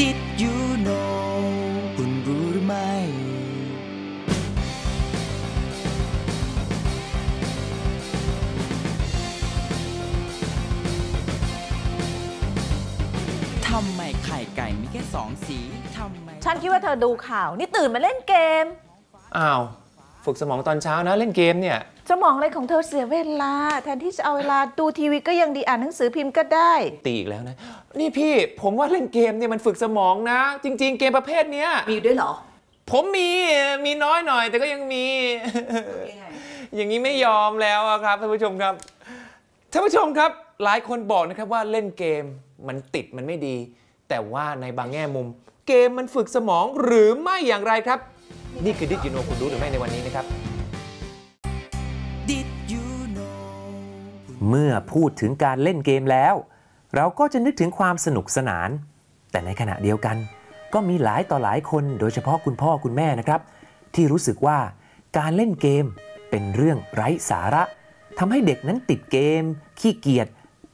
Did you know คุณรู้หรือไม่ ทำไมไข่ไก่มีแค่สองสี ทำไม ฉันคิดว่าเธอดูข่าว นี่ตื่นมาเล่นเกม อ้าว ฝึกสมองตอนเช้านะเล่นเกมเนี่ยสมองอะไรของเธอเสียเวลา แทนที่จะเอาเวลาดูทีวีก็ยังดีอ่านหนังสือพิมพ์ก็ได้ ตีอีกแล้วนะ นี่พี่ผมว่าเล่นเกมเนี่ยมันฝึกสมองนะ จริง ๆ เกมประเภทเนี้ยมีด้วยเหรอ ผมมีมีน้อยหน่อย แต่ก็ยังมี อย่างนี้ไม่ยอมแล้วอะครับท่านผู้ชมครับท่านผู้ชมครับ หลายคนบอกนะครับว่าเล่นเกมมันติดมันไม่ดี แต่ว่าในบางแง่มุม เกมมันฝึกสมองหรือไม่อย่างไรครับ นี่คือดิจิโนคุณรู้หรือไม่ในวันนี้นะครับ เมื่อพูดถึงการเล่นเกมแล้ว เราก็จะนึกถึงความสนุกสนาน แต่ในขณะเดียวกัน ก็มีหลายต่อหลายคนโดยเฉพาะคุณพ่อคุณแม่นะครับ ที่รู้สึกว่าการเล่นเกมเป็นเรื่องไร้สาระทำให้เด็กนั้นติดเกม ขี้เกียจ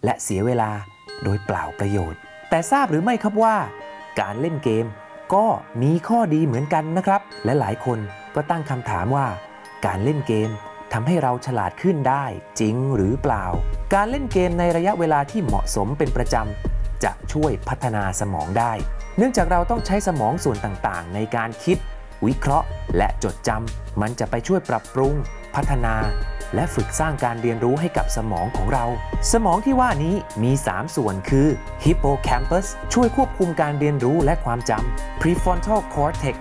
และเสียเวลาโดยเปล่าประโยชน์ แต่ทราบหรือไม่ครับว่า การเล่นเกม ก็มีข้อดีเหมือนกันนะครับ และหลายคนก็ตั้งคำถามว่า การเล่นเกมทำให้เราฉลาดขึ้นได้จริงหรือเปล่า การเล่นเกมในระยะเวลาที่เหมาะสมเป็นประจำจะช่วยพัฒนาสมองได้ เนื่องจากเราต้องใช้สมองส่วนต่างๆ ในการคิด วิเคราะห์ และจดจำมันจะไปช่วยปรับปรุง พัฒนา และฝึกสร้างการเรียนรู้ให้กับสมองของเรา สมองที่ว่านี้มี 3 ส่วนคือ hippocampus ช่วยควบคุมการเรียนรู้และความจำ prefrontal cortex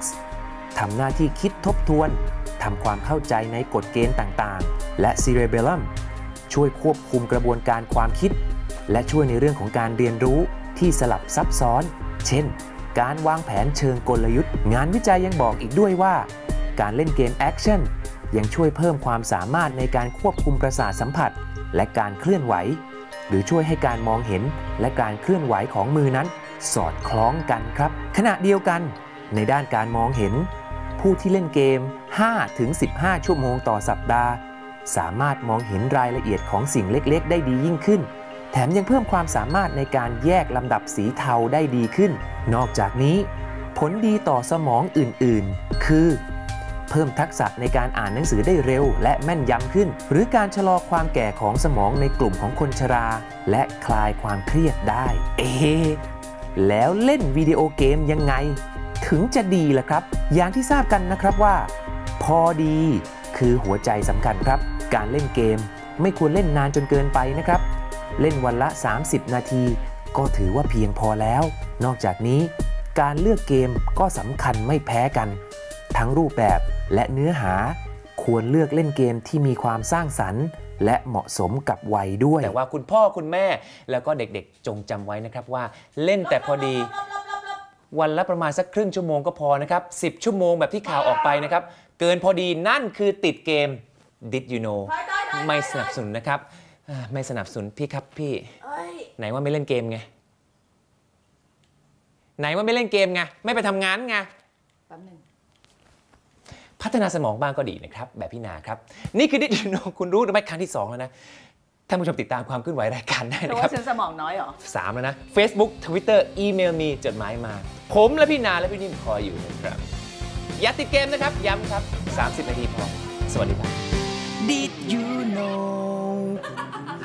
ทำหน้าที่คิดทบทวน ทำความเข้าใจในกฎเกณฑ์ต่างๆ และ cerebellum ช่วยควบคุมกระบวนการความคิด และช่วยในเรื่องของการเรียนรู้ที่สลับซับซ้อน เช่น การวางแผนเชิงกลยุทธ์ งานวิจัยยังบอกอีกด้วยว่า การเล่นเกมแอคชั่นยังช่วยเพิ่มความสามารถในการควบคุมประสาทสัมผัส และการเคลื่อนไหว หรือช่วยให้การมองเห็นและการเคลื่อนไหวของมือนั้น สอดคล้องกันครับ ขณะเดียวกัน ในด้านการมองเห็น ผู้ที่เล่นเกม 5-15 ชั่วโมงต่อสัปดาห์ สามารถมองเห็นรายละเอียดของสิ่งเล็ก ๆ ได้ดียิ่งขึ้น แถมยังเพิ่มความสามารถในการแยกลำดับสีเทาได้ดีขึ้น นอกจากนี้ ผลดีต่อสมองอื่นๆ คือ เพิ่มทักษะในการอ่านหนังสือได้เร็ว และแม่นยำขึ้น หรือการชะลอความแก่ของสมองในกลุ่มของคนชรา และคลายความเครียดได้ เอ๊แล้วเล่นวิดีโอเกมยังไง ถึงจะดีล่ะครับ อย่างที่ทราบกันนะครับว่า พอดีคือหัวใจสำคัญครับ การเล่นเกม ไม่ควรเล่นนานจนเกินไปนะครับ เล่นวันละ 30 นาที ก็ถือว่าเพียงพอแล้ว นอกจากนี้ การเลือกเกมก็สำคัญไม่แพ้กัน ทั้งรูปแบบและเนื้อหาควรเลือกเล่นเกมที่มีความสร้างสรรค์ และเหมาะสมกับวัยด้วย แต่ว่าคุณพ่อคุณแม่แล้วก็เด็กๆ จงจำไว้นะครับว่าเล่นแต่พอดีวันละประมาณสักครึ่งชั่วโมงก็พอนะครับ 10 ชั่วโมงแบบที่ข่าวออกไปนะครับ เกินพอดีนั่นคือติดเกม Did you know ไม่สนับสนุนนะครับอ่า ไม่สนับสนุนพี่ครับพี่ ไหนว่าไม่เล่นเกมไง ไหนว่าไม่เล่นเกมไง ไม่ไปทำงานไงแป๊บหนึงพัฒนาสมองบ้างก็ดีนะครับ แบบพี่นาครับ นี่คือ Did you know คุณรู้หรือไม่ครั้งที่ 2 แล้วนะท่านผู้ชมติดตามความเคลื่อนไหวรายการได้เพนะราะครัว่าบฉันสมองน้อยเหรอสามแล้วนะ Facebook Twitter อีเมลมีจดหมายมา ผมและพี่นาและพี่นิ่มคอยอยู่นะครับ อย่าติดเกมนะครับ ย้ำครับ 30 นาทีพอ สวัสดีครับ Did you know Thank you.